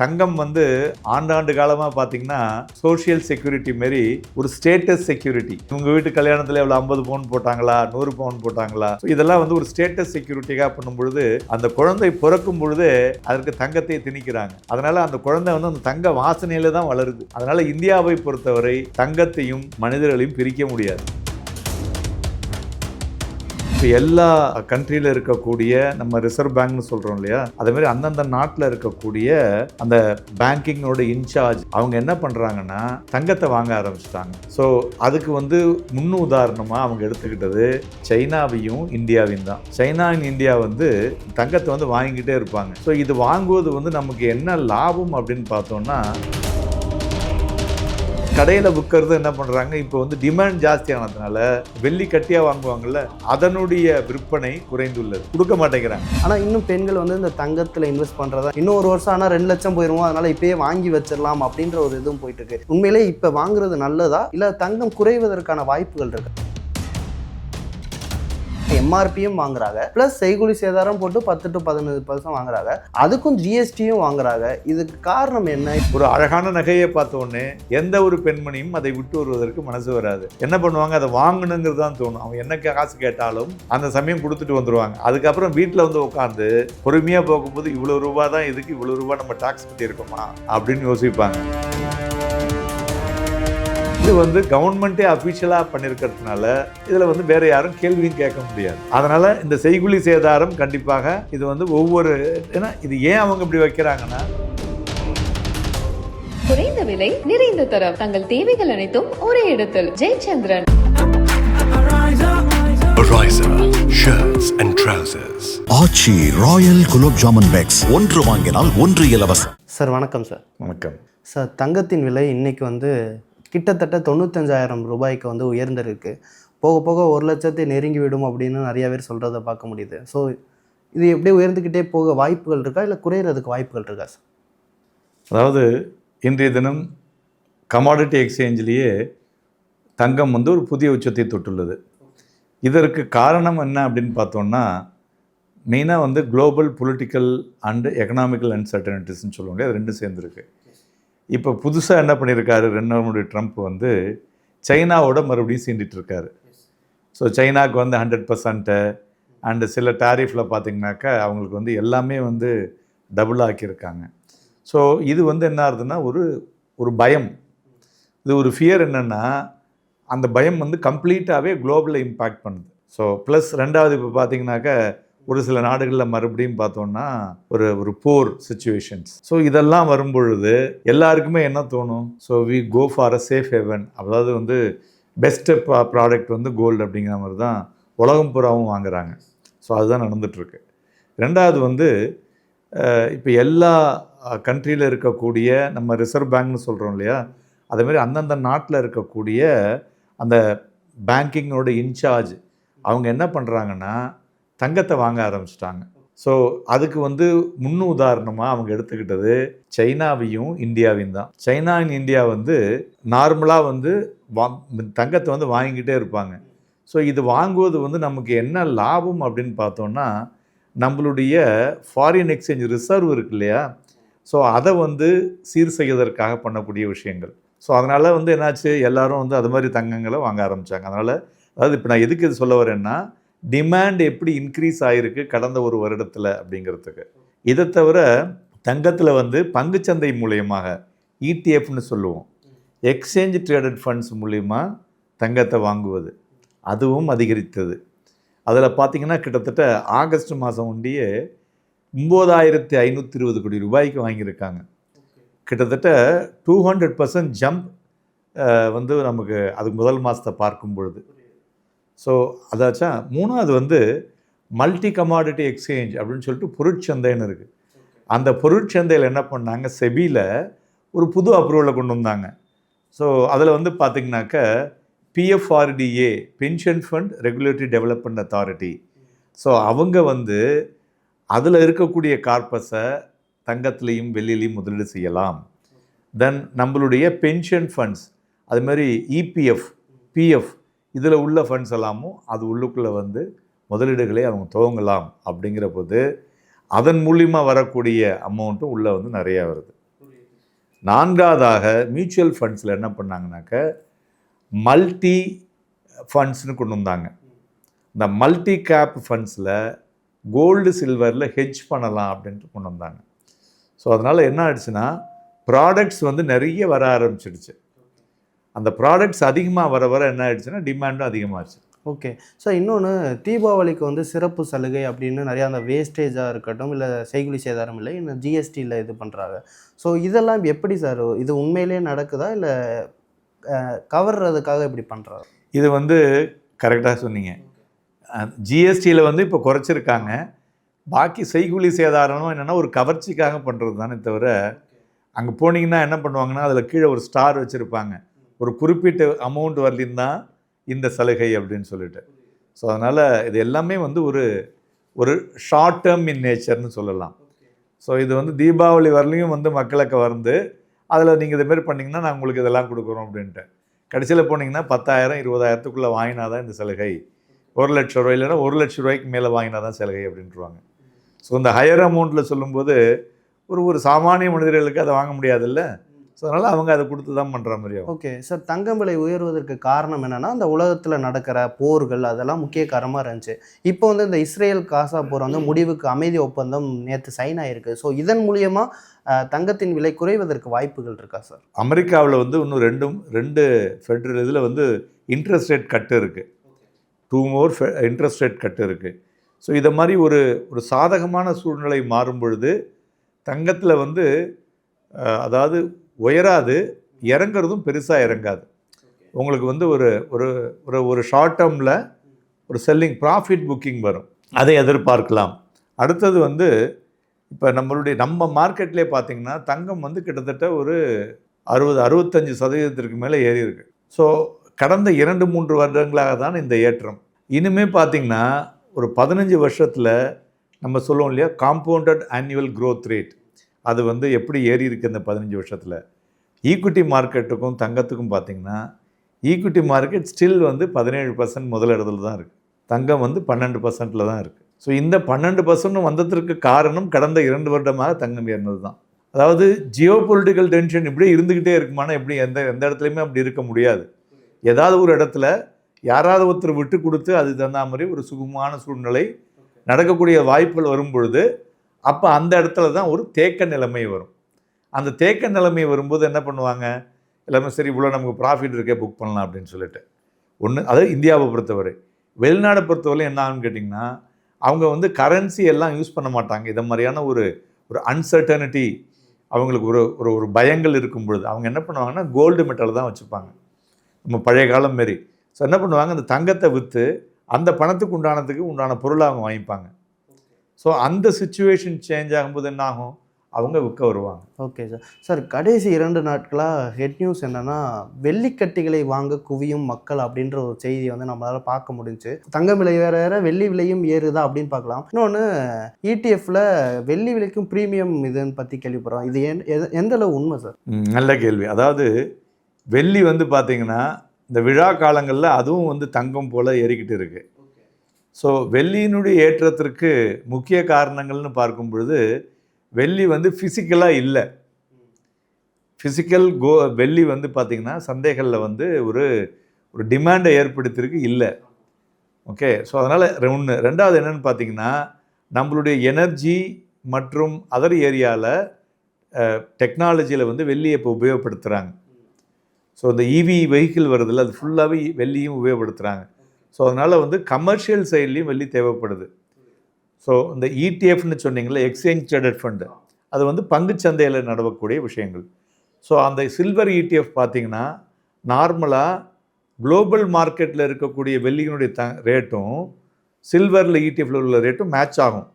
தங்கம் வந்து ஆண்டாண்டு காலமாக பார்த்தீங்கன்னா சோஷியல் செக்யூரிட்டி மாரி ஒரு ஸ்டேட்டஸ் செக்யூரிட்டி உங்கள் வீட்டு கல்யாணத்தில் எவ்வளோ ஐம்பது பவுன் போட்டாங்களா நூறு பவுன் போட்டாங்களா? இதெல்லாம் வந்து ஒரு ஸ்டேட்டஸ் செக்யூரிட்டிக்காக பண்ணும் பொழுது அந்த குழந்தை பிறக்கும் பொழுது அதற்கு தங்கத்தை திணிக்கிறாங்க. அதனால் அந்த குழந்தை வந்து அந்த தங்க வாசனையில் தான் வளருது. அதனால் இந்தியாவை பொறுத்தவரை தங்கத்தையும் மனிதர்களையும் பிரிக்க முடியாது. இப்போ எல்லா கண்ட்ரியில் இருக்கக்கூடிய நம்ம ரிசர்வ் பேங்க்னு சொல்கிறோம் இல்லையா? அதே மாதிரி அந்தந்த நாட்டில் இருக்கக்கூடிய அந்த பேங்கிங்கோட இன்சார்ஜ் அவங்க என்ன பண்ணுறாங்கன்னா தங்கத்தை வாங்க ஆரம்பிச்சிட்டாங்க. ஸோ அதுக்கு வந்து முன்னு உதாரணமாக அவங்க எடுத்துக்கிட்டது சைனாவையும் இந்தியாவையும் தான். சைனா அண்ட் இந்தியா வந்து தங்கத்தை வந்து வாங்கிக்கிட்டே இருப்பாங்க. ஸோ இது வாங்குவது வந்து நமக்கு என்ன லாபம் அப்படின்னு பார்த்தோம்னா கடையில் விற்கிறது என்ன பண்ணுறாங்க இப்போ வந்து டிமாண்ட் ஜாஸ்தியானதுனால வெள்ளி கட்டியாக வாங்குவாங்கல்ல அதனுடைய விற்பனை குறைந்துள்ளது. கொடுக்க மாட்டேங்கிறாங்க. ஆனால் இன்னும் பெண்கள் வந்து இந்த தங்கத்தில் இன்வெஸ்ட் பண்ணுறதா இன்னும் ஒரு வருஷம் ஆனால் ரெண்டு லட்சம் போயிருவோம் அதனால் இப்போயே வாங்கி வச்சிடலாம் அப்படின்ற ஒரு இதுவும் போயிட்டு இருக்கு. உண்மையிலே இப்போ வாங்குறது நல்லதா இல்லை தங்கம் குறைவதற்கான வாய்ப்புகள் இருக்கு? எம்ஆர்பியும் வாங்குறாங்க. ப்ளஸ் செய்கூலி சேதாரம் போட்டு பத்து டு பதினஞ்சு பர்சன்ட் வாங்குறாங்க. அதுக்கும் ஜிஎஸ்டியும் வாங்குறாங்க. இதுக்கு காரணம் என்ன? ஒரு அழகான நகையை பார்த்த உடனே எந்த ஒரு பெண்மணியும் அதை விட்டு வருவதற்கு மனசு வராது. என்ன பண்ணுவாங்க? அதை வாங்கணுங்கிறது தான் தோணும். அவங்க என்ன காசு கேட்டாலும் அந்த சமயம் கொடுத்துட்டு வந்துருவாங்க. அதுக்கப்புறம் வீட்டில் வந்து உட்காந்து பொறுமையாக போகும்போது இவ்வளோ ரூபா தான் இதுக்கு இவ்வளோ ரூபா நம்ம டாக்ஸ் கட்டி இருக்கோமா அப்படின்னு யோசிப்பாங்க. இது வந்து கவர்மெண்ட்டே அஃபிஷியலாக பண்ணியிருக்கிறதுனால இதில் வந்து வேற யாரும் கேள்வியும் கேட்க முடியாது. அதனால இந்த செய்குலி சேதாரம் கண்டிப்பாக இது வந்து ஒவ்வொரு ஏன்னா இது ஏன் அவங்க இப்படி வைக்கிறாங்கன்னா குறைந்த விலை நிறைந்த தரம். தங்கள் தேவைகள் அனைத்தும் ஒரே இடத்தில். Jayachandran. Shirts and trousers. Aachi royal gulab jamun packs. ஒன்று வாங்கினால் ஒன்று இலவசம். சார் வணக்கம் சார். வணக்கம். சார் தங்கத்தின் விலை இன்னைக்கு வந்து கிட்டத்தட்ட தொண்ணூத்தஞ்சாயிரம் ரூபாய்க்கு வந்து உயர்ந்திருக்கு. போக போக ஒரு லட்சத்தை நெருங்கி விடும் அப்படின்னு நிறைய பேர் சொல்கிறத பார்க்க முடியுது. ஸோ இது எப்படியே உயர்ந்துக்கிட்டே போக வாய்ப்புகள் இருக்கா? இல்லை குறையிறதுக்கு வாய்ப்புகள் இருக்கா சார் அதாவது இன்றைய தினம் கமாடிட்டி எக்ஸ்சேஞ்சிலேயே தங்கம் வந்து ஒரு புதிய உச்சத்தை தொட்டுள்ளது. இதற்கு காரணம் என்ன அப்படின்னு பார்த்தோம்னா மெயினாக வந்து குளோபல் பொலிட்டிக்கல் அண்டு எக்கனாமிக்கல் அன்சர்டனிட்டிஸ்னு சொல்லுவாங்க. அது ரெண்டும் சேர்ந்துருக்கு. இப்போ புதுசாக என்ன பண்ணியிருக்காரு ரெண்டு ட்ரம்ப் வந்து சைனாவோட மறுபடியும் சீண்டிட்டு இருக்காரு. ஸோ சைனாக்கு வந்து ஹண்ட்ரட் பர்சன்ட்டு அண்டு சில டாரிஃபில் பார்த்தீங்கன்னாக்கா அவங்களுக்கு வந்து எல்லாமே வந்து டபுள் ஆக்கியிருக்காங்க. ஸோ இது வந்து என்ன ஆகுதுன்னா ஒரு ஒரு பயம். இது ஒரு ஃபியர் என்னென்னா அந்த பயம் வந்து கம்ப்ளீட்டாகவே குளோபலை இம்பேக்ட் பண்ணுது. ஸோ ப்ளஸ் ரெண்டாவது இப்போ பார்த்தீங்கன்னாக்கா ஒரு சில நாடுகளில் மறுபடியும் பார்த்தோம்னா ஒரு ஒரு போர் சுச்சுவேஷன்ஸ் ஸோ இதெல்லாம் வரும்பொழுது எல்லாருக்குமே என்ன தோணும்? So we go for a safe haven அதாவது வந்து பெஸ்ட்டு ப்ராடக்ட் வந்து கோல்டு அப்படிங்கிற மாதிரி தான் உலகம் பூராவும் வாங்குறாங்க. ஸோ அதுதான் நடந்துகிட்ருக்கு ரெண்டாவது வந்து இப்போ எல்லா கண்ட்ரியில் இருக்கக்கூடிய நம்ம ரிசர்வ் பேங்க்னு சொல்கிறோம் இல்லையா? அதேமாரி அந்தந்த நாட்டில் இருக்கக்கூடிய அந்த பேங்கிங்கோட இன்சார்ஜ் அவங்க என்ன பண்ணுறாங்கன்னா தங்கத்தை வாங்க ஆரம்பிச்சிட்டாங்க. ஸோ அதுக்கு வந்து முன்னு உதாரணமாக அவங்க எடுத்துக்கிட்டது சைனாவையும் இந்தியாவையும் தான். சைனா அண்ட் இந்தியா வந்து நார்மலாக வந்து வா தங்கத்தை வந்து வாங்கிக்கிட்டே இருப்பாங்க. ஸோ இது வாங்குவது வந்து நமக்கு என்ன லாபம் அப்படின்னு பார்த்தோன்னா நம்மளுடைய ஃபாரின் எக்ஸ்சேஞ்ச் ரிசர்வ் இருக்கு இல்லையா? ஸோ அதை வந்து சீர் செய்வதற்காக பண்ணக்கூடிய விஷயங்கள். ஸோ அதனால் வந்து என்னாச்சு? எல்லாரும் வந்து அது மாதிரி தங்கங்களை வாங்க ஆரம்பித்தாங்க அதனால் அதாவது இப்போ நான் எதுக்கு இது சொல்ல வரேன்னா டிமாண்ட் எப்படி இன்க்ரீஸ் ஆகிருக்கு கடந்த ஒரு வருடத்தில் அப்படிங்கிறதுக்கு. இதை தவிர தங்கத்தில் வந்து பங்குச்சந்தை மூலியமாக இடிஎஃப்னு சொல்லுவோம். எக்ஸ்சேஞ்ச் ட்ரேடட் ஃபண்ட்ஸ் மூலிமா தங்கத்தை வாங்குவது. அதுவும் அதிகரித்தது. அதில் பார்த்திங்கன்னா கிட்டத்தட்ட ஆகஸ்ட் மாதம் ஒண்டியே ஒம்பதாயிரத்தி ஐநூற்றி இருபது கோடி ரூபாய்க்கு வாங்கியிருக்காங்க. கிட்டத்தட்ட டூ ஹண்ட்ரட் பர்சன்ட் ஜம்ப் வந்து நமக்கு அது முதல் மாதத்தை பார்க்கும் பொழுது. ஸோ அதாச்சா? மூணாவது வந்து மல்டி கமாடிட்டி எக்ஸ்சேஞ்ச் அப்படின்னு சொல்லிட்டு பொருட்சந்தைன்னு இருக்குது அந்த பொருட்சந்தையில் என்ன பண்ணாங்க? செபியில் ஒரு புது அப்ரூவலை கொண்டு வந்தாங்க. ஸோ அதில் வந்து பார்த்திங்கனாக்க PFRDA pension fund regulatory development authority so அவங்க வந்து அதில் இருக்கக்கூடிய கார்பஸை தங்கத்துலேயும் வெள்ளிலையும் முதலீடு செய்யலாம். தென் நம்மளுடைய பென்ஷன் ஃபண்ட்ஸ் அது மாதிரி இபிஎஃப் பிஎஃப் இதில் உள்ள ஃபண்ட்ஸ் எல்லாமும் அது உள்ளுக்குள்ளே வந்து முதலீடுகளை அவங்க துவங்கலாம் அப்படிங்கிற போது அதன் மூலியமாக வரக்கூடிய அமௌண்ட்டும் உள்ளே வந்து நிறையா வருது. நான்காவதாக மியூச்சுவல் ஃபண்ட்ஸில் என்ன பண்ணாங்கனாக்க மல்டி ஃபண்ட்ஸ்னு கொண்டு வந்தாங்க. இந்த மல்டி கேப் ஃபண்ட்ஸில் கோல்டு சில்வரில் ஹெஜ் பண்ணலாம் அப்படின்ட்டு கொண்டு வந்தாங்க. ஸோ அதனால் என்ன ஆயிடுச்சுன்னா ப்ராடக்ட்ஸ் வந்து நிறைய வர ஆரம்பிச்சிடுச்சு. அந்த ப்ராடக்ட்ஸ் அதிகமாக வர வர என்ன ஆயிடுச்சுன்னா டிமாண்டும் அதிகமாகிடுச்சு ஓகே சார் இன்னொன்று தீபாவளிக்கு வந்து சிறப்பு சலுகை அப்படின்னு நிறையா அந்த வேஸ்டேஜாக இருக்கட்டும் இல்லை செய்குலி சேதாரம் இல்லை இன்னும் ஜிஎஸ்டியில் இது பண்ணுறாங்க ஸோ இதெல்லாம் எப்படி சார் இது உண்மையிலேயே நடக்குதா? இல்லை கவர்றதுக்காக இப்படி பண்ணுறாரு இது வந்து கரெக்டாக சொன்னீங்க. ஜிஎஸ்டியில் வந்து இப்போ குறைச்சிருக்காங்க. பாக்கி செய்கூலி சேதாரம் என்னென்னா ஒரு கவர்ச்சிக்காக பண்ணுறது தானே தவிர அங்கே போனீங்கன்னா என்ன பண்ணுவாங்கன்னா அதில் கீழே ஒரு ஸ்டார் வச்சுருப்பாங்க. ஒரு குறிப்பிட்ட அமௌண்ட் வரலின்னா தான் இந்த சலுகை அப்படின்னு சொல்லிட்டு. ஸோ அதனால் இது எல்லாமே வந்து ஒரு ஒரு ஷார்ட் டேர்ம் இன் நேச்சர்னு சொல்லலாம். ஸோ இது வந்து தீபாவளி வரலையும் வந்து மக்களுக்கு வந்து அதில் நீங்கள் இதுமாரி மாதிரி பண்ணிங்கன்னா நான் உங்களுக்கு இதெல்லாம் கொடுக்குறோம் அப்படின்ட்டு. கடைசியில் போனீங்கன்னா பத்தாயிரம் இருபதாயிரத்துக்குள்ளே வாங்கினா தான் இந்த சலுகை. ஒரு லட்ச ரூபாய் இல்லைன்னா ஒரு லட்ச ரூபாய்க்கு மேலே வாங்கினா தான் சலுகை அப்படின்ட்டுருவாங்க. ஸோ இந்த ஹையர் அமௌண்ட்டில் சொல்லும்போது ஒரு ஒரு சாமானிய மனிதர்களுக்கு அதை வாங்க முடியாதுல்ல? ஸோ அதனால் அவங்க அதை கொடுத்து தான் பண்ணுற மாதிரி ஆகும். ஓகே சார் தங்கம் விலை உயர்வதற்கு காரணம் என்னன்னா அந்த உலகத்தில் நடக்கிற போர்கள் அதெல்லாம் முக்கிய காரணமாக இருந்துச்சு. இப்போ வந்து இந்த இஸ்ரேல் காசா போர் வந்து முடிவுக்கு அமைதி ஒப்பந்தம் நேற்று சைன் ஆயிருக்கு. ஸோ இதன் மூலியமா அஹ், தங்கத்தின் விலை குறைவதற்கு வாய்ப்புகள் இருக்கா சார் அமெரிக்காவில் வந்து இன்னும் ரெண்டும் ரெண்டு ஃபெட்ரல் இதில் வந்து இன்ட்ரெஸ்ட் ரேட் கட்டு இருக்குது two more interest rate cut இருக்குது ஸோ இதை மாதிரி ஒரு ஒரு சாதகமான சூழ்நிலை மாறும் பொழுது தங்கத்தில் வந்து அதாவது உயராது இறங்குறதும் பெருசாக இறங்காது. உங்களுக்கு வந்து ஒரு ஒரு ஒரு ஒரு ஷார்ட் டேர்மில் ஒரு செல்லிங் ப்ராஃபிட் புக்கிங் வரும். அதை எதிர்பார்க்கலாம். அடுத்தது வந்து இப்போ நம்மளுடைய நம்ம மார்க்கெட்லேயே பார்த்திங்கன்னா தங்கம் வந்து கிட்டத்தட்ட ஒரு அறுபது அறுபத்தஞ்சு சதவீதத்திற்கு மேலே ஏறி இருக்குது ஸோ கடந்த இரண்டு மூன்று வருடங்களாக தான் இந்த ஏற்றம். இனிமே பார்த்தீங்கன்னா ஒரு பதினஞ்சு வருஷத்தில் நம்ம சொல்லுவோம் இல்லையா காம்பவுண்டட் ஆனுவல் க்ரோத் ரேட் அது வந்து எப்படி ஏறி இருக்கு இந்த பதினஞ்சு வருஷத்தில்? ஈக்விட்டி மார்க்கெட்டுக்கும் தங்கத்துக்கும் பார்த்தீங்கன்னா ஈக்விட்டி மார்க்கெட் ஸ்டில் வந்து பதினேழு பர்சன்ட் முதலிடத்துல தான் இருக்குது தங்கம் வந்து பன்னெண்டு பர்சன்ட்டில் தான் இருக்குது ஸோ இந்த பன்னெண்டு பர்சன்ட் வந்ததற்கு காரணம் கடந்த இரண்டு வருடமாக தங்கம் ஏறினது தான். அதாவது ஜியோ பொலிட்டிக்கல் டென்ஷன் இப்படியே இருந்துக்கிட்டே இருக்குமானா எப்படி? எந்த எந்த இடத்துலையுமே அப்படி இருக்க முடியாது. ஏதாவது ஒரு இடத்துல யாராவது ஒருத்தர் விட்டு கொடுத்து அது தகுந்த மாதிரி ஒரு சுகமான சூழ்நிலை நடக்கக்கூடிய வாய்ப்புகள் வரும் பொழுது அப்போ அந்த இடத்துல தான் ஒரு தேக்க நிலைமை வரும். அந்த தேக்க நிலைமை வரும்போது என்ன பண்ணுவாங்க? எல்லாமே சரி இவ்வளோ நமக்கு ப்ராஃபிட் இருக்கே புக் பண்ணலாம் அப்படின்னு சொல்லிட்டு. ஒன்று அதாவது இந்தியாவை பொறுத்தவரை. வெளிநாடை பொறுத்தவரை என்ன ஆகுன்னு கேட்டிங்கன்னா அவங்க வந்து கரன்சி எல்லாம் யூஸ் பண்ண மாட்டாங்க. இதை மாதிரியான ஒரு ஒரு அன்சர்டனிட்டி அவங்களுக்கு ஒரு ஒரு ஒரு பயங்கள் இருக்கும் பொழுது அவங்க என்ன பண்ணுவாங்கன்னா கோல்டு மெட்டல் தான் வச்சுப்பாங்க. நம்ம பழைய காலம் மாரி. ஸோ என்ன பண்ணுவாங்க? அந்த தங்கத்தை விற்று அந்த பணத்துக்கு உண்டானதுக்கு உண்டான பொருளை அவங்க வாங்கிப்பாங்க. ஸோ அந்த சுச்சுவேஷன் சேஞ்ச் ஆகும்போது என்ன ஆகும் அவங்க விற்க வருவாங்க. ஓகே சார் சார் கடைசி இரண்டு நாட்களாக ஹெட் நியூஸ் என்னன்னா வெள்ளிக்கட்டிகளை வாங்க குவியும் மக்கள் அப்படின்ற ஒரு செய்தியை வந்து நம்மளால பார்க்க முடிஞ்சுச்சு தங்கம் விலை வேற வேற வெள்ளி விலையும் ஏறுதா அப்படின்னு பார்க்கலாம். இன்னொன்று இடிஎஃப்ல வெள்ளி விலைக்கும் ப்ரீமியம் இதுன்னு பற்றி கேள்விப்படுறோம். இது எந்த- அளவு உண்மை சார் நல்ல கேள்வி. அதாவது வெள்ளி வந்து பார்த்தீங்கன்னா இந்த விழா காலங்களில் அதுவும் வந்து தங்கம் போல் ஏறிக்கிட்டு இருக்கு. ஸோ வெள்ளியினுடைய ஏற்றத்திற்கு முக்கிய காரணங்கள்னு பார்க்கும் பொழுது வெள்ளி வந்து ஃபிசிக்கலாக இல்லை. ஃபிசிக்கல் கோ வெள்ளி வந்து பார்த்திங்கன்னா சந்தைகளில் வந்து ஒரு ஒரு டிமாண்டை ஏற்படுத்தியிருக்கு இல்லை. ஓகே ஸோ அதனால் ஒன்று ரெண்டாவது என்னென்னு பார்த்தீங்கன்னா நம்மளுடைய எனர்ஜி மற்றும் அதர் ஏரியாவில் டெக்னாலஜியில் வந்து வெள்ளியை இப்போ உபயோகப்படுத்துகிறாங்க ஸோ இந்த இவி வெஹிக்கிள் வருதுல்ல அது ஃபுல்லாகவே வெள்ளியும் உபயோகப்படுத்துகிறாங்க ஸோ அதனால் வந்து கமர்ஷியல் சைட்லேயும் வெள்ளி தேவைப்படுது. ஸோ இந்த இடிஎஃப்னு சொன்னீங்களே எக்ஸ்சேஞ்ச் ட்ரேடட் ஃபண்டு அது வந்து பங்குச்சந்தையில் நடக்கக்கூடிய விஷயங்கள். ஸோ அந்த சில்வர் இடிஎஃப் பார்த்தீங்கன்னா நார்மலாக குளோபல் மார்க்கெட்டில் இருக்கக்கூடிய வெள்ளியினுடைய த ரேட்டும் சில்வரில் இடிஎஃப்ல உள்ள ரேட்டும் மேட்ச் ஆகும்.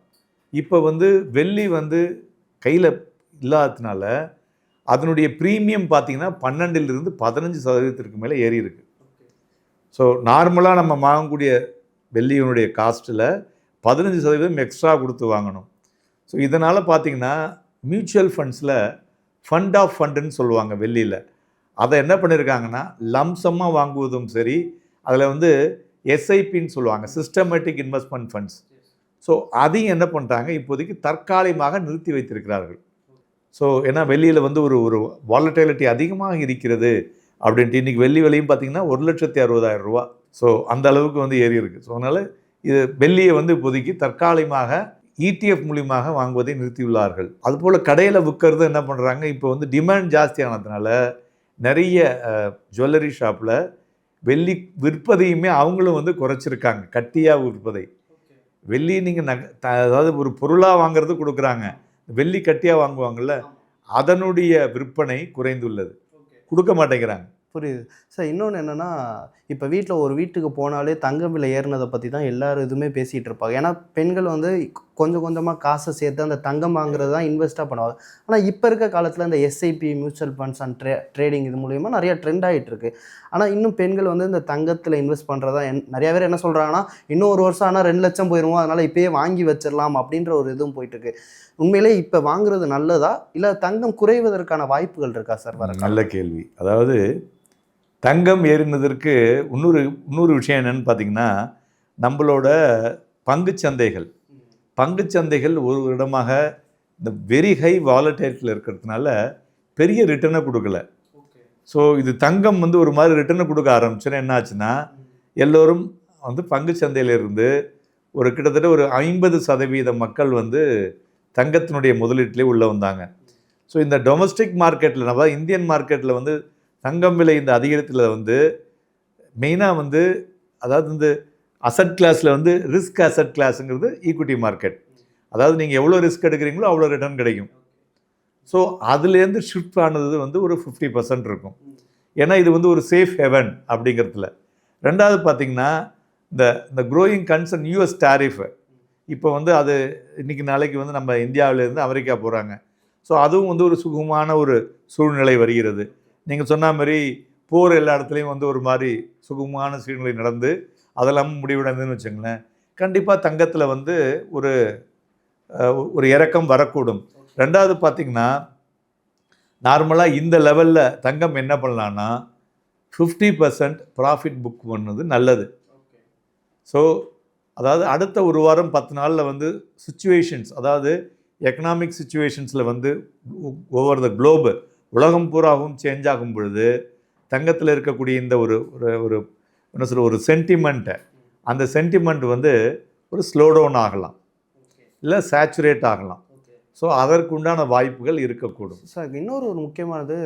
இப்போ வந்து வெள்ளி வந்து கையில் இல்லாததுனால அதனுடைய ப்ரீமியம் பார்த்தீங்கன்னா பன்னெண்டிலிருந்து பதினஞ்சு சதவீதத்திற்கு மேலே ஏறி இருக்குது ஸோ நார்மலாக நம்ம வாங்கக்கூடிய வெள்ளியினுடைய காஸ்ட்டில் பதினஞ்சு சதவீதம் எக்ஸ்ட்ரா கொடுத்து வாங்கணும். ஸோ இதனால் பார்த்தீங்கன்னா மியூச்சுவல் ஃபண்ட்ஸில் ஃபண்ட் ஆஃப் ஃபண்டுன்னு சொல்லுவாங்க வெள்ளியில். அதை என்ன பண்ணியிருக்காங்கன்னா லம்சமாக வாங்குவதும் சரி அதில் வந்து எஸ்ஐபின்னு சொல்லுவாங்க சிஸ்டமேட்டிக் இன்வெஸ்ட்மெண்ட் ஃபண்ட்ஸ் ஸோ அதையும் என்ன பண்ணுறாங்க இப்போதைக்கு தற்காலிகமாக நிறுத்தி வைத்திருக்கிறார்கள். ஸோ ஏன்னா வெள்ளியில் வந்து ஒரு ஒரு வாலட்டிலிட்டி அதிகமாக இருக்கிறது. அப்படின்ட்டு இன்றைக்கி வெள்ளி விலையும் பார்த்தீங்கன்னா ஒரு லட்சத்தி அறுபதாயிரம் ரூபா. ஸோ அந்த அளவுக்கு வந்து ஏறி இருக்குது ஸோ அதனால் இது வெள்ளியை வந்து இப்போதைக்கு தற்காலிகமாக இடிஎஃப் மூலியமாக வாங்குவதை நிறுத்தியுள்ளார்கள். அதுபோல் கடையில் விற்கிறது என்ன பண்ணுறாங்க இப்போ வந்து டிமாண்ட் ஜாஸ்தியானதுனால நிறைய ஜுவல்லரி ஷாப்பில் வெள்ளி விற்பதையுமே அவங்களும் வந்து குறைச்சிருக்காங்க. கட்டியாக விற்பதை. வெள்ளி நீங்கள் நக அதாவது ஒரு பொருளாக வாங்குறது கொடுக்குறாங்க. வெள்ளி கட்டியாக வாங்குவாங்கள்ல அதனுடைய விற்பனை குறைந்துள்ளது. கொடுக்க மாட்டேங்கிறாங்க. புரியுது. சார் இன்னொன்று என்னென்னா இப்போ வீட்டில் ஒரு வீட்டுக்கு போனாலே தங்க விலை ஏறினதை பற்றி தான் எல்லாரும் இதுவுமே பேசிகிட்டு இருப்பாங்க. ஏன்னா பெண்கள் வந்து கொஞ்சம் கொஞ்சமாக காசை சேர்த்து அந்த தங்கம் வாங்குறது தான் இன்வெஸ்ட்டாக பண்ணுவாங்க. ஆனால் இப்போ இருக்க காலத்தில் இந்த SIP mutual funds and tra trading இது மூலிமா நிறைய ட்ரெண்ட் ஆகிட்டு இருக்கு. ஆனால் இன்னும் பெண்கள் வந்து இந்த தங்கத்தில் இன்வெஸ்ட் பண்ணுறதா என் நிறைய பேர் என்ன சொல்கிறாங்கன்னா இன்னும் ஒரு வருஷம் ஆனால் ரெண்டு லட்சம் போயிடுவோம் அதனால் இப்போயே வாங்கி வச்சிடலாம் அப்படின்ற ஒரு இதுவும் போயிட்டு இருக்கு. உண்மையிலே இப்போ வாங்குறது நல்லதா? இல்லை தங்கம் குறைவதற்கான வாய்ப்புகள் இருக்கா சார் வர நல்ல கேள்வி. அதாவது தங்கம் ஏறினதற்கு இன்னொரு இன்னொரு விஷயம் என்னன்னு பார்த்தீங்கன்னா நம்மளோட பங்கு சந்தைகள் சந்தைகள் ஒரு இடமாக இந்த வெரி ஹை வாலடைட்டில் இருக்கிறதுனால பெரிய ரிட்டர்னை கொடுக்கல. ஸோ இது தங்கம் வந்து ஒரு மாதிரி ரிட்டர்னை கொடுக்க ஆரம்பிச்சுன்னா என்ன ஆச்சுன்னா எல்லோரும் வந்து பங்குச் சந்தையில இருந்து ஒரு கிட்டத்தட்ட ஒரு ஐம்பது சதவீத மக்கள் வந்து தங்கத்தினுடைய முதலீட்டிலே உள்ளே வந்தாங்க. ஸோ இந்த டொமஸ்டிக் மார்க்கெட்டில் நம்ம இந்தியன் மார்க்கெட்டில் வந்து தங்கம் விலை இந்த அதிகரித்தில் வந்து மெயினாக வந்து அதாவது இந்த அசட் கிளாஸில் வந்து ரிஸ்க் அசட் கிளாஸுங்கிறது ஈக்விட்டி மார்க்கெட் அதாவது நீங்கள் எவ்வளோ ரிஸ்க் எடுக்கிறீங்களோ அவ்வளோ ரிட்டர்ன் கிடைக்கும். ஸோ அதுலேருந்து ஷிஃப்ட் ஆனது வந்து ஒரு ஃபிஃப்டி பர்சன்ட் இருக்கும். ஏன்னா இது வந்து ஒரு சேஃப் ஹெவன் அப்படிங்கிறதுல. ரெண்டாவது பார்த்தீங்கன்னா இந்த இந்த க்ரோயிங் கன்சர்ன் யூஎஸ் டேரிஃபு இப்போ வந்து அது இன்னைக்கு நாளைக்கு வந்து நம்ம இந்தியாவிலேருந்து அமெரிக்கா போகிறாங்க ஸோ அதுவும் வந்து ஒரு சுகமான ஒரு சூழ்நிலை வருகிறது. நீங்கள் சொன்ன மாதிரி போர் எல்லா இடத்துலையும் வந்து ஒரு மாதிரி சுகமான சூழ்நிலை நடந்து அதெல்லாம் முடிவடைந்துன்னு வச்சுங்களேன். கண்டிப்பாக தங்கத்தில் வந்து ஒரு ஒரு இறக்கம் வரக்கூடும். ரெண்டாவது பார்த்தீங்கன்னா நார்மலாக இந்த லெவலில் தங்கம் என்ன பண்ணலான்னா ஃபிஃப்டி பர்சன்ட் ப்ராஃபிட் புக் பண்ணது நல்லது. ஸோ அதாவது அடுத்த ஒரு வாரம் பத்து நாளில் வந்து சுச்சுவேஷன்ஸ் அதாவது எக்கனாமிக் சுச்சுவேஷன்ஸில் வந்து ஓவர் த குளோபு உலகம் பூராவும் சேஞ்ச் ஆகும் பொழுது தங்கத்தில் இருக்கக்கூடிய இந்த ஒரு ஒரு என்ன சொல்ற ஒரு சென்டிமெண்ட்டை அந்த சென்டிமெண்ட் வந்து ஒரு ஸ்லோ டவுன் ஆகலாம். இல்லை சேச்சுரேட் ஆகலாம். ஸோ அதற்குண்டான வாய்ப்புகள் இருக்கக்கூடும். சார் இன்னொரு ஒரு முக்கியமானது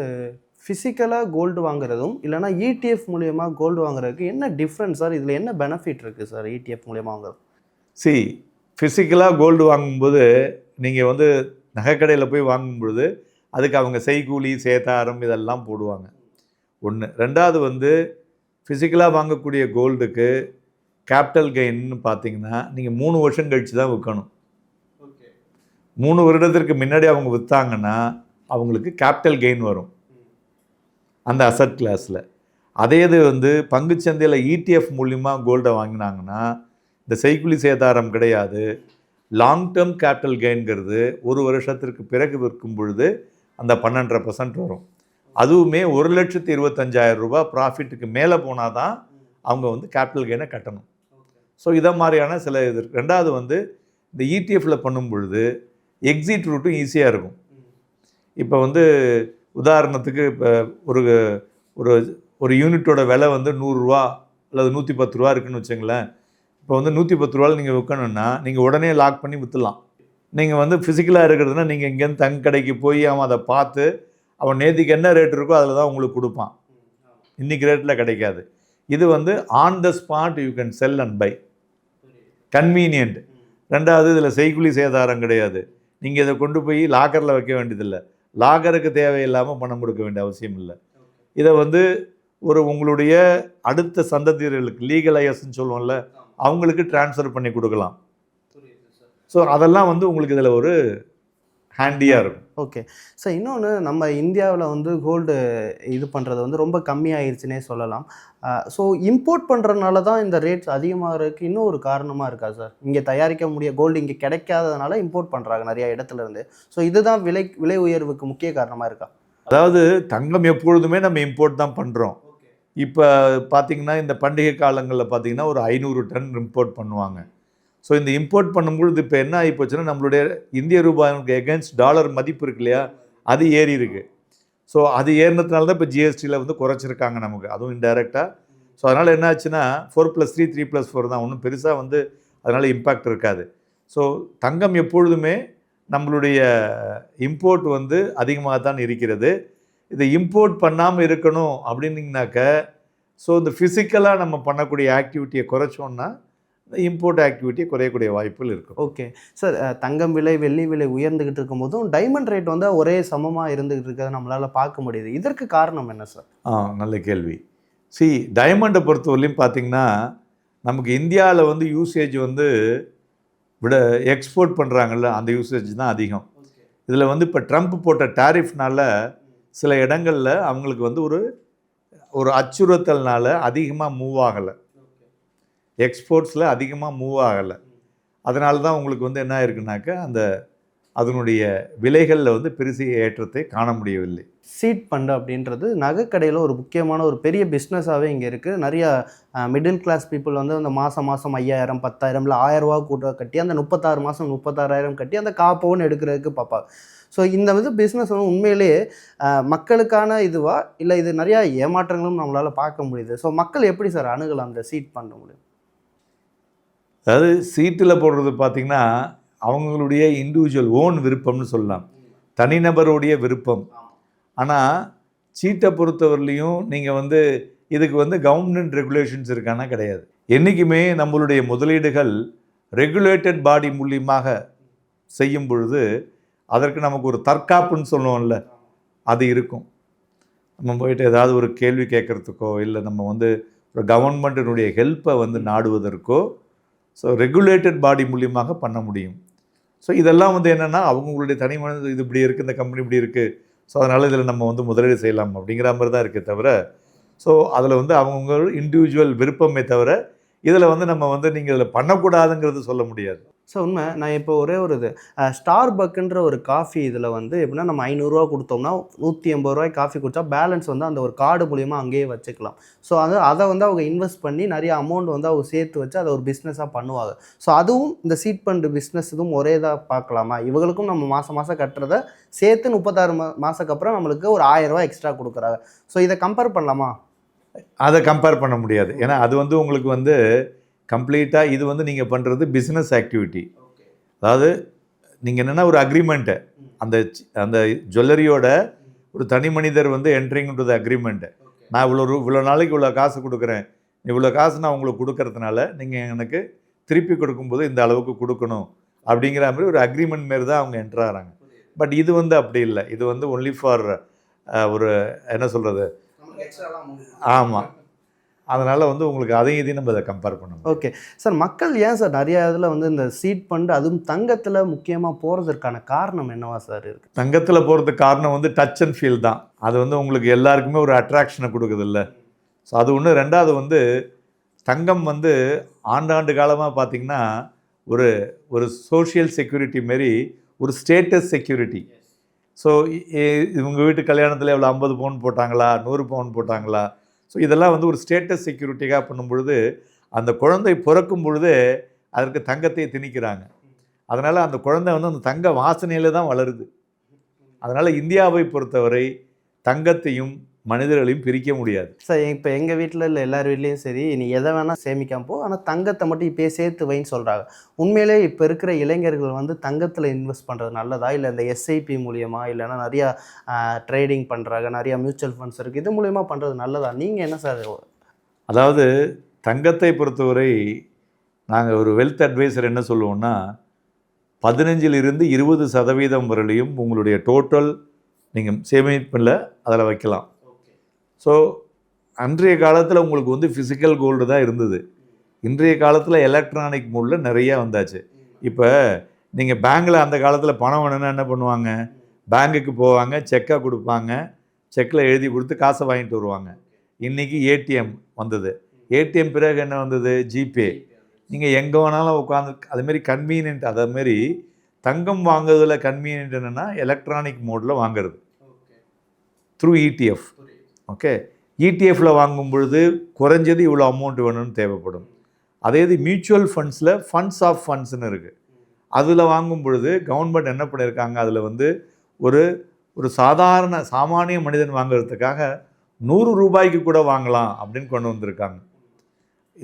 ஃபிசிக்கலாக கோல்டு வாங்குறதும் இல்லைனா இடிஎஃப் மூலியமாக கோல்டு வாங்குறதுக்கு என்ன டிஃப்ரென்ஸ் சார் இதில் என்ன பெனிஃபிட் இருக்குது சார் இடிஎஃப் மூலியமாக வாங்குறது? சி ஃபிசிக்கலாக கோல்டு வாங்கும்போது நீங்கள் வந்து நகைக்கடையில் போய் வாங்கும் பொழுது அதுக்கு அவங்க செய்கூலி சேதாரம் இதெல்லாம் போடுவாங்க. ஒன்று ரெண்டாவது வந்து ஃபிசிக்கலாக வாங்கக்கூடிய கோல்டுக்கு கேபிட்டல் கெயின்னு பார்த்தீங்கன்னா நீங்கள் மூணு வருஷம் கழித்து தான் விற்கணும் மூணு வருடத்திற்கு முன்னாடி அவங்க விற்றாங்கன்னா அவங்களுக்கு கேபிட்டல் கெயின் வரும். அந்த அசட் கிளாஸில் அதே இது வந்து பங்குச்சந்தையில் இடிஎஃப் மூலிமா கோல்டை வாங்கினாங்கன்னா இந்த செய்குலி சேதாரம் கிடையாது. லாங் டேர்ம் கேபிட்டல் கெயின்கிறது ஒரு வருஷத்திற்கு பிறகு விற்கும் பொழுது அந்த பன்னெண்டரை பர்சன்ட் வரும். அதுவுமே ஒரு லட்சத்து இருபத்தஞ்சாயிரம் ரூபாய் ப்ராஃபிட்டுக்கு மேலே போனால் தான் அவங்க வந்து கேபிட்டல் கெயினை கட்டணும். ஸோ இதை மாதிரியான சில இது ரெண்டாவது வந்து இந்த இடிஎஃப்பில் பண்ணும் பொழுது எக்ஸிட் ரூட்டும் ஈஸியாக இருக்கும். இப்போ வந்து உதாரணத்துக்கு இப்போ ஒரு ஒரு ஒரு யூனிட்டோட விலை வந்து நூறுரூவா அல்லது நூற்றி பத்து ரூபா இருக்குன்னு வச்சுங்களேன். இப்போ வந்து நூற்றி பத்து ரூபாவில் நீங்கள் விற்கணும்னா நீங்கள் உடனே லாக் பண்ணி விற்றுலாம் நீங்கள் வந்து ஃபிசிக்கலாக இருக்கிறதுனா நீங்கள் இங்கேருந்து தங்க கடைக்கு போய் அவன் அதை பார்த்து அவன் நேத்திக்கு என்ன ரேட் இருக்கோ அதில் தான் உங்களுக்கு கொடுப்பான். இன்றைக்கி ரேட்டில் கிடைக்காது. இது வந்து on the spot you can sell and buy convenient ரெண்டாவது இதில் செய்குலி சேதாரம் கிடையாது. நீங்கள் இதை கொண்டு போய் லாக்கரில் வைக்க வேண்டியதில்லை. லாக்கருக்கு தேவையில்லாமல் பணம் கொடுக்க வேண்டிய அவசியம் இல்லை. இதை வந்து ஒரு உங்களுடைய அடுத்த சந்ததியர்களுக்கு லீகல் ஐஎஸ்ன்னு சொல்லுவோம்ல அவங்களுக்கு ட்ரான்ஸ்ஃபர் பண்ணி கொடுக்கலாம். ஸோ அதெல்லாம் வந்து உங்களுக்கு இதில் ஒரு ஹேண்டியாக இருக்கும். ஓகே. சார் இன்னொன்று நம்ம இந்தியாவில் வந்து கோல்டு இது பண்ணுறது வந்து ரொம்ப கம்மியாயிருச்சுனே சொல்லலாம். ஸோ இம்போர்ட் பண்ணுறதுனால தான் இந்த ரேட்ஸ் அதிகமாகிறதுக்கு இன்னும் ஒரு காரணமாக இருக்கா சார் இங்கே தயாரிக்க முடிய கோல்டு இங்கே கிடைக்காததுனால இம்போர்ட் பண்ணுறாங்க நிறைய இடத்துல இருந்து ஸோ இதுதான் விலை விலை உயர்வுக்கு முக்கிய காரணமாக இருக்கா? அதாவது தங்கம் எப்பொழுதுமே நம்ம இம்போர்ட் தான் பண்ணுறோம் இப்போ பார்த்தீங்கன்னா இந்த பண்டிகை காலங்களில் பார்த்தீங்கன்னா ஒரு ஐநூறு டன் இம்போர்ட் பண்ணுவாங்க. ஸோ இந்த இம்போர்ட் பண்ணும்பொழுது இப்போ என்ன ஆகி போச்சுன்னா நம்மளுடைய இந்திய ரூபாய்க்கு எகென்ஸ்ட் டாலர் மதிப்பு இருக்கு இல்லையா? அது ஏறி இருக்கு ஸோ அது ஏறினதுனால தான் இப்போ ஜிஎஸ்டியில் வந்து குறைச்சிருக்காங்க நமக்கு. அதுவும் இன்டெரக்டாக ஸோ அதனால் என்ன ஆச்சுன்னா four plus three three plus four தான். ஒன்றும் பெருசாக வந்து அதனால் இம்பேக்ட் இருக்காது. ஸோ தங்கம் எப்பொழுதுமே நம்மளுடைய இம்போர்ட் வந்து அதிகமாக தான் இருக்கிறது. இதை இம்போர்ட் பண்ணாமல் இருக்கணும் அப்படின்னிங்கனாக்க ஸோ இந்த ஃபிசிக்கலாக நம்ம பண்ணக்கூடிய ஆக்டிவிட்டியை குறைச்சோன்னா இம்போர்ட் ஆக்டிவிட்டி குறையக்கூடிய வாய்ப்புகள் இருக்கும். ஓகே சார் தங்கம் விலை வெள்ளி விலை உயர்ந்துகிட்டு இருக்கும் போதும் டைமண்ட் ரேட் வந்து ஒரே சமமாக இருந்துகிட்டு இருக்கிறத நம்மளால பார்க்க முடியுது. இதற்கு காரணம் என்ன சார் ஆ நல்ல கேள்வி. சி டைமண்டை பொறுத்தவரையிலையும் பார்த்தீங்கன்னா நமக்கு இந்தியாவில் வந்து யூசேஜ் வந்து விட எக்ஸ்போர்ட் பண்ணுறாங்கல்ல அந்த யூசேஜ் தான் அதிகம். இதில் வந்து இப்போ ட்ரம்ப் போட்ட டாரிஃப்னால சில இடங்களில் அவங்களுக்கு வந்து ஒரு ஒரு அச்சுறுத்தல்னால அதிகமாக மூவ் ஆகலை. எக்ஸ்போர்ட்ஸில் அதிகமாக மூவ் ஆகலை. அதனால தான் உங்களுக்கு வந்து என்ன ஆயிருக்குனாக்க அந்த அதனுடைய விலைகளில் வந்து பெருசிய ஏற்றத்தை காண முடியவில்லை. சீட் ஃபண்டு அப்படின்றது நகைக்கடையில் ஒரு முக்கியமான ஒரு பெரிய பிஸ்னஸாகவே இங்கே இருக்குது நிறையா மிடில் கிளாஸ் பீப்புள் வந்து அந்த மாதம் மாதம் ஐயாயிரம் பத்தாயிரம் இல்லை ஆயிரம் ரூபா கூட்ட கட்டி அந்த முப்பத்தாறு மாதம் முப்பத்தாறாயிரம் கட்டி அந்த காப்பவும் எடுக்கிறதுக்கு பார்ப்பாங்க. ஸோ இந்த இது பிஸ்னஸ் வந்து உண்மையிலேயே மக்களுக்கான இதுவா? இல்லை இது நிறையா ஏமாற்றங்களும் நம்மளால் பார்க்க முடியுது. ஸோ மக்கள் எப்படி சார் அணுகலாம் அந்த சீட் பண்ண முடியும் அதாவது சீட்டில் போடுறது பார்த்தீங்கன்னா அவங்களுடைய இண்டிவிஜுவல் ஓன் விருப்பம்னு சொல்லலாம். தனிநபருடைய விருப்பம். ஆனால் சீட்டை பொறுத்தவரையிலையும் நீங்கள் வந்து இதுக்கு வந்து கவர்மெண்ட் ரெகுலேஷன்ஸ் இருக்கானா கிடையாது. என்றைக்குமே நம்மளுடைய முதலீடுகள் ரெகுலேட்டட் பாடி மூலியமாக செய்யும் பொழுது அதற்கு நமக்கு ஒரு தற்காப்புன்னு சொல்லுவோம்ல அது இருக்கும். நம்ம போயிட்டு ஏதாவது ஒரு கேள்வி கேட்குறதுக்கோ இல்லை நம்ம வந்து ஒரு கவர்மெண்ட்டினுடைய ஹெல்ப்பை வந்து நாடுவதற்கோ ஸோ ரெகுலேட்டட் பாடி மூலியமாக பண்ண முடியும். ஸோ இதெல்லாம் வந்து என்னென்னா அவங்களுடைய தனி மனித இது இப்படி இருக்குது இந்த கம்பெனி இப்படி இருக்குது ஸோ அதனால் இதில் நம்ம வந்து முதலீடு செய்யலாம் அப்படிங்கிற மாதிரி தான் இருக்கே தவிர ஸோ அதில் வந்து அவங்கவுங்க இண்டிவிஜுவல் விருப்பமே தவிர இதில் வந்து நம்ம வந்து நீங்கள் இதில் பண்ணக்கூடாதுங்கிறது சொல்ல முடியாது. ஸோ உண்மை நான் இப்போ ஒரே ஒரு இது ஸ்டார் பக்குன்ற ஒரு காஃபி இதில் வந்து எப்படின்னா நம்ம ஐநூறுரூவா கொடுத்தோம்னா நூற்றி எண்பது ரூபாய் காஃபி குடித்தா பேலன்ஸ் வந்து அந்த ஒரு கார்டு மூலியமாக அங்கேயே வச்சுக்கலாம். ஸோ அது அதை வந்து அவங்க இன்வெஸ்ட் பண்ணி நிறைய அமௌண்ட் வந்து அவங்க சேர்த்து வச்சு அதை ஒரு பிஸ்னஸாக பண்ணுவாங்க. ஸோ அதுவும் இந்த சீட் ஃபண்டு பிஸ்னஸ் இதுவும் ஒரே இதாக பார்க்கலாமா? இவங்களுக்கும் நம்ம மாதம் மாதம் கட்டுறத சேர்த்து முப்பத்தாறு மா மாதத்துக்கு அப்புறம் நம்மளுக்கு ஒரு ஆயிரம் எக்ஸ்ட்ரா கொடுக்குறாங்க. ஸோ இதை கம்பேர் பண்ணலாமா? அதை கம்பேர் பண்ண முடியாது. ஏன்னா அது வந்து உங்களுக்கு வந்து கம்ப்ளீட்டாக இது வந்து நீங்கள் பண்ணுறது பிஸ்னஸ் ஆக்டிவிட்டி அதாவது நீங்கள் என்னென்னா ஒரு அக்ரிமெண்ட்டு அந்த அந்த ஜுவல்லரியோட ஒரு தனி மனிதர் வந்து என்ட்ரிங்கிறது அக்ரிமெண்ட்டு நான் இவ்வளோ இவ்வளோ நாளைக்கு இவ்வளோ காசு கொடுக்குறேன். இவ்வளோ காசு நான் உங்களுக்கு கொடுக்கறதுனால நீங்கள் எனக்கு திருப்பி கொடுக்கும்போது இந்த அளவுக்கு கொடுக்கணும் அப்படிங்கிற மாதிரி ஒரு அக்ரிமெண்ட் மாரி தான் அவங்க என்ட்ரு ஆகிறாங்க. பட் இது வந்து அப்படி இல்லை. இது வந்து ஒன்லி ஃபார் ஒரு என்ன சொல்கிறது ஆமாம் அதனால் வந்து உங்களுக்கு அதையும் இதையும் நம்ம அதை கம்பேர் பண்ணணும் ஓகே சார் மக்கள் ஏன் சார் நிறைய இதில் வந்து இந்த சீட் ஃபண்டு அதுவும் தங்கத்தில் முக்கியமாக போகிறதுக்கான காரணம் என்னவா சார் இருக்குது தங்கத்தில் போகிறதுக்கு காரணம் வந்து டச் அண்ட் ஃபீல் தான். அது வந்து உங்களுக்கு எல்லாருக்குமே ஒரு அட்ராக்ஷனை கொடுக்குது இல்லை. ஸோ அது ஒன்று ரெண்டாவது வந்து தங்கம் வந்து ஆண்டாண்டு காலமாக பார்த்தீங்கன்னா ஒரு ஒரு சோஷியல் செக்யூரிட்டி மாரி ஒரு ஸ்டேட்டஸ் செக்யூரிட்டி ஸோ இவங்க வீட்டு கல்யாணத்தில் எவ்வளோ ஐம்பது பவுன் போட்டாங்களா நூறு பவுன் போட்டாங்களா ஸோ இதெல்லாம் வந்து ஒரு ஸ்டேட்டஸ் செக்யூரிட்டிக்காக பண்ணும் பொழுது அந்த குழந்தை பிறக்கும் பொழுது அதற்கு தங்கத்தை திணிக்கிறாங்க. அதனால் அந்த குழந்தை வந்து அந்த தங்க வாசனையில் தான் வளருது. அதனால் இந்தியாவை பொறுத்தவரை தங்கத்தையும் மனிதர்களையும் பிரிக்க முடியாது. சார் இப்போ எங்கள் வீட்டில் இல்லை எல்லார் வீட்லேயும் சரி நீ எதை வேணால் சேமிக்காம போ. ஆனால் தங்கத்தை மட்டும் இப்போயே சேர்த்து வைன்னு சொல்கிறாங்க உண்மையிலே இப்போ இருக்கிற இளைஞர்கள் வந்து தங்கத்தில் இன்வெஸ்ட் பண்ணுறது நல்லதா? இல்லை இந்த எஸ்ஐபி மூலியமா? இல்லைன்னா நிறையா ட்ரேடிங் பண்ணுறாங்க நிறையா மியூச்சுவல் ஃபண்ட்ஸ் இருக்குது இது மூலியமா பண்ணுறது நல்லதா? நீங்கள் என்ன சார் அதாவது தங்கத்தை பொறுத்தவரை நாங்கள் ஒரு வெல்த் அட்வைசர் என்ன சொல்லுவோம்னா பதினஞ்சிலிருந்து இருபது சதவீதம் வரலையும் உங்களுடைய டோட்டல் நீங்கள் சேமிப்பில் அதில் வைக்கலாம். ஸோ அன்றைய காலத்தில் உங்களுக்கு வந்து ஃபிசிக்கல் கோல்டு தான் இருந்தது. இன்றைய காலத்தில் எலக்ட்ரானிக் மோடில் நிறைய வந்தாச்சு. இப்போ நீங்கள் பேங்க்கில் அந்த காலத்தில் பணம் வேணும்னா என்ன பண்ணுவாங்க? பேங்குக்கு போவாங்க செக்கை கொடுப்பாங்க. செக்கில் எழுதி கொடுத்து காசை வாங்கிட்டு வருவாங்க. இன்றைக்கி ஏடிஎம் வந்தது. ஏடிஎம் பிறகு என்ன வந்தது? ஜிபே நீங்கள் எங்கே வேணாலும் உட்காந்து அதுமாரி கன்வீனியன்ட் அதேமாரி தங்கம் வாங்குறதுல கன்வீனியன்ட் என்னென்னா எலக்ட்ரானிக் மோடில் வாங்குறது. த்ரூ இடிஎஃப் ஓகே இடிஎஃப்பில் வாங்கும் பொழுது குறைஞ்சது இவ்வளோ அமௌண்ட் வேணும்னு தேவைப்படும். அதே இது மியூச்சுவல் ஃபண்ட்ஸில் ஃபண்ட்ஸ் ஆஃப் ஃபண்ட்ஸ்னு இருக்குது அதில் வாங்கும் பொழுது கவர்மெண்ட் என்ன பண்ணியிருக்காங்க அதில் வந்து ஒரு ஒரு சாதாரண சாமானிய மனிதன் வாங்குறதுக்காக நூறு ரூபாய்க்கு கூட வாங்கலாம் அப்படின்னு கொண்டு வந்திருக்காங்க.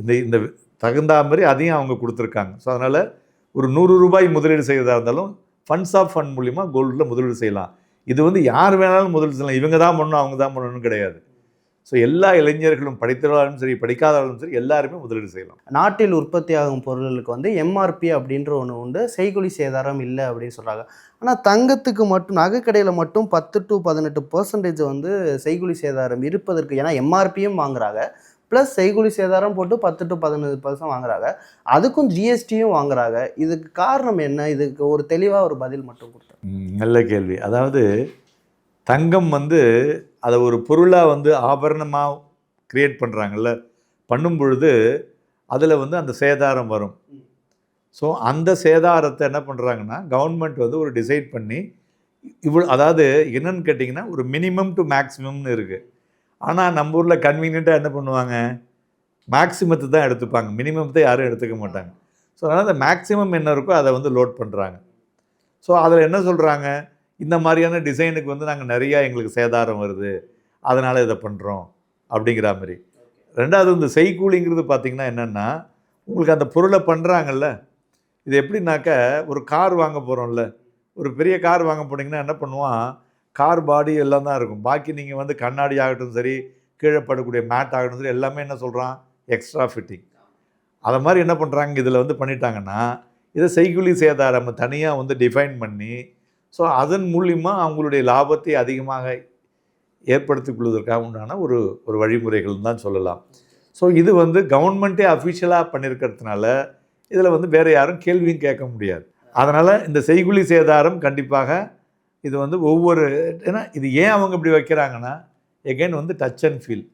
இந்த இந்த தகுந்த மாதிரி அதையும் அவங்க கொடுத்துருக்காங்க. ஸோ அதனால் ஒரு நூறு ரூபாய் முதலீடு செய்கிறதா இருந்தாலும் ஃபண்ட்ஸ் ஆஃப் ஃபண்ட் மூலிமா கோல்டில் முதலீடு செய்யலாம். இது வந்து யார் வேணாலும் முதல் செய்யலாம் இவங்க தான் பண்ணணும் அவங்க தான் பண்ணணும்னு கிடையாது. ஸோ எல்லா இளைஞர்களும் படித்தவர்களும் சரி படிக்காதவர்களும் சரி எல்லாருமே முதலீடு செய்யலாம். நாட்டில் உற்பத்தியாகும் பொருட்களுக்கு வந்து எம்ஆர்பி அப்படின்ற ஒன்று உண்டு. செய்கொலி சேதாரம் இல்லை அப்படின்னு சொல்கிறாங்க ஆனால் தங்கத்துக்கு மட்டும் நகைக்கடையில் மட்டும் பத்து டு பதினெட்டு பர்சன்டேஜ் வந்து செய்கூலி சேதாரம் இருப்பதற்கு ஏன்னா எம்ஆர்பியும் வாங்குறாங்க. ப்ளஸ் செய்கூலி சேதாரம் போட்டு பத்து டு பதினஞ்சு பர்சன்ட் வாங்குறாங்க. அதுக்கும் ஜிஎஸ்டியும் வாங்குறாங்க. இதுக்கு காரணம் என்ன? இதுக்கு ஒரு தெளிவாக ஒரு பதில் மட்டும் கொடுத்து நல்ல கேள்வி. அதாவது தங்கம் வந்து அதை ஒரு பொருளாக வந்து ஆபரணமாக க்ரியேட் பண்ணுறாங்கல்ல பண்ணும் பொழுது அதில் வந்து அந்த சேதாரம் வரும். ஸோ அந்த சேதாரத்தை என்ன பண்ணுறாங்கன்னா கவர்மெண்ட் வந்து ஒரு டிசைட் பண்ணி இவ்வளோ அதாவது என்னன்னு கேட்டிங்கன்னா ஒரு மினிமம் டு மேக்ஸிமம்னு இருக்குது ஆனால் நம்ம ஊரில் கன்வீனியண்ட்டாக என்ன பண்ணுவாங்க? மேக்ஸிமத்தை தான் எடுத்துப்பாங்க. மினிமத்தை யாரும் எடுத்துக்க மாட்டாங்க. ஸோ அதனால் அந்த மேக்ஸிமம் என்ன இருக்கோ அதை வந்து லோட் பண்ணுறாங்க ஸோ அதில் என்ன சொல்கிறாங்க இந்த மாதிரியான டிசைனுக்கு வந்து நாங்கள் நிறையா எங்களுக்கு சேதாரம் வருது. அதனால் இதை பண்ணுறோம் அப்படிங்கிற மாதிரி. ரெண்டாவது இந்த செய்கூலிங்கிறது பார்த்திங்கன்னா என்னென்னா உங்களுக்கு அந்த பொருளை பண்ணுறாங்கல்ல இது எப்படின்னாக்க ஒரு கார் வாங்க போகிறோம்ல ஒரு பெரிய கார் வாங்க போனீங்கன்னா என்ன பண்ணுவான்? கார் பாடி எல்லாம் தான் இருக்கும். பாக்கி நீங்கள் வந்து கண்ணாடி ஆகட்டும் சரி கீழே படக்கூடிய மேட் ஆகட்டும் சரி எல்லாமே என்ன சொல்கிறான் எக்ஸ்ட்ரா ஃபிட்டிங் அதை மாதிரி என்ன பண்ணுறாங்க இதில் வந்து பண்ணிட்டாங்கன்னா இதை செய்குலி சேதாரம் தனியாக வந்து டிஃபைன் பண்ணி ஸோ அதன் மூலிமா அவங்களுடைய லாபத்தை அதிகமாக ஏற்படுத்திக் கொள்வதற்காக உண்டான ஒரு ஒரு வழிமுறைகள் தான் சொல்லலாம். ஸோ இது வந்து கவர்மெண்ட்டே அஃபிஷியலாக பண்ணியிருக்கிறதுனால இதில் வந்து வேறு யாரும் கேள்வியும் கேட்க முடியாது. அதனால் இந்த செய்குலி சேதாரம் கண்டிப்பாக இது வந்து ஒவ்வொரு ஏன்னா இது ஏன் அவங்க இப்படி வைக்கிறாங்கன்னா எகைன் வந்து டச் அண்ட் ஃபீல்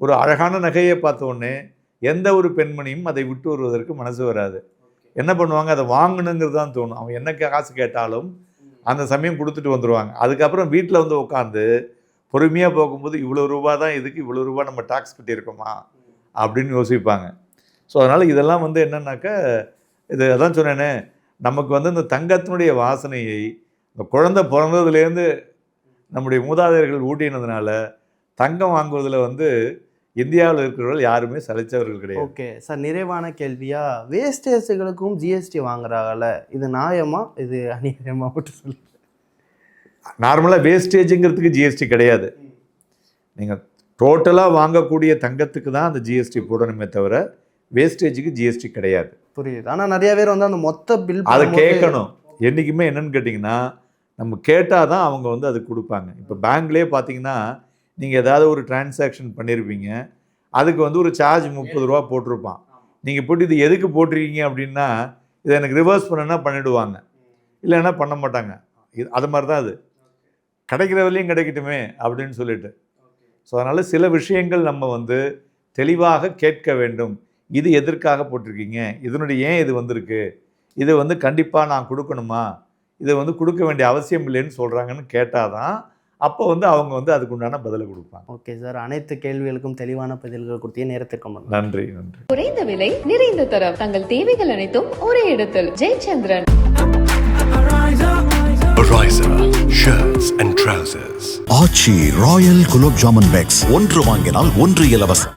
ஒரு அழகான நகையை பார்த்த உடனே எந்த ஒரு பெண்மணியும் அதை விட்டு வருவதற்கு மனசு வராது. என்ன பண்ணுவாங்க? அதை வாங்கணுங்கிறது தான் தோணும். அவன் என்ன காசு கேட்டாலும் அந்த சமயம் கொடுத்துட்டு வந்துடுவாங்க அதுக்கப்புறம் வீட்டில் வந்து உட்காந்து பொறுமையாக போகும்போது இவ்வளோ ரூபா தான் இதுக்கு இவ்வளோ ரூபா நம்ம டாக்ஸ் கட்டியிருக்கோமா? அப்படின்னு யோசிப்பாங்க. ஸோ அதனால் இதெல்லாம் வந்து என்னன்னாக்கா இது அதான் சொன்னேனே நமக்கு வந்து இந்த தங்கத்தினுடைய வாசனையை இந்த குழந்தை பிறந்ததுலேருந்து நம்முடைய மூதாதையர்கள் ஊட்டினதுனால தங்கம் வாங்குவதில் வந்து இந்தியாவில் இருக்கிறவர்கள் யாருமே சலிச்சவர்கள் கிடையாது. ஓகே சார் நிறைவான கேள்வியா? வேஸ்டேஜுகளுக்கும் ஜிஎஸ்டி வாங்குறாங்கல்ல இது நியாயமா? இது அநியாயமா மட்டும் சொல்லு. நார்மலாக வேஸ்டேஜுங்கிறதுக்கு ஜிஎஸ்டி கிடையாது. நீங்கள் டோட்டலாக வாங்கக்கூடிய தங்கத்துக்கு தான் அந்த ஜிஎஸ்டி போடணுமே தவிர வேஸ்டேஜுக்கு ஜிஎஸ்டி கிடையாது. புரியுது. ஆனா நிறைய பேர் வந்து அந்த மொத்த பில் அதை கேட்கணும். என்றைக்குமே என்னன்னு கேட்டிங்கன்னா நம்ம கேட்டால் தான் அவங்க வந்து அது கொடுப்பாங்க. இப்போ பேங்க்லேயே பார்த்தீங்கன்னா நீங்கள் ஏதாவது ஒரு டிரான்சாக்ஷன் பண்ணியிருப்பீங்க அதுக்கு வந்து ஒரு சார்ஜ் முப்பது ரூபா போட்டிருப்பான். நீங்கள் போட்டு இது எதுக்கு போட்டிருக்கீங்க அப்படின்னா இதை எனக்கு ரிவர்ஸ் பண்ணுன்னா பண்ணிடுவாங்க. இல்லைன்னா பண்ண மாட்டாங்க. இது அது மாதிரி தான் அது. கிடைக்கிற வரையும் கிடைக்கட்டுமே அப்படின்னு சொல்லிட்டு. ஸோ அதனால் சில விஷயங்கள் நம்ம வந்து தெளிவாக கேட்க வேண்டும். இது எதற்காக போட்டிருக்கீங்க? இதனுடைய ஏன் இது வந்திருக்கு? இது வந்து கண்டிப்பாக நான் கொடுக்கணுமா? இதை வந்து கொடுக்க வேண்டிய அவசியம் இல்லைன்னு சொல்கிறாங்கன்னு கேட்டால் தான் அப்போ வந்து அவங்க வந்து அதுக்கு உண்டான பதிலை கொடுப்பாங்க. ஓகே சார் அனைத்து கேள்விகளுக்கும் தெளிவான பதில்கள் கொடுத்தே நேரத்திற்கு நன்றி நன்றி. குறைந்த விலை நிறைந்த தரம் தங்கள் தேவைகள் அனைத்தும் ஒரே இடத்தில். Jayachandran. Shirts and trousers. Aachi royal gulab jamun packs ஒன்று வாங்கினால் ஒன்று இலவசம்.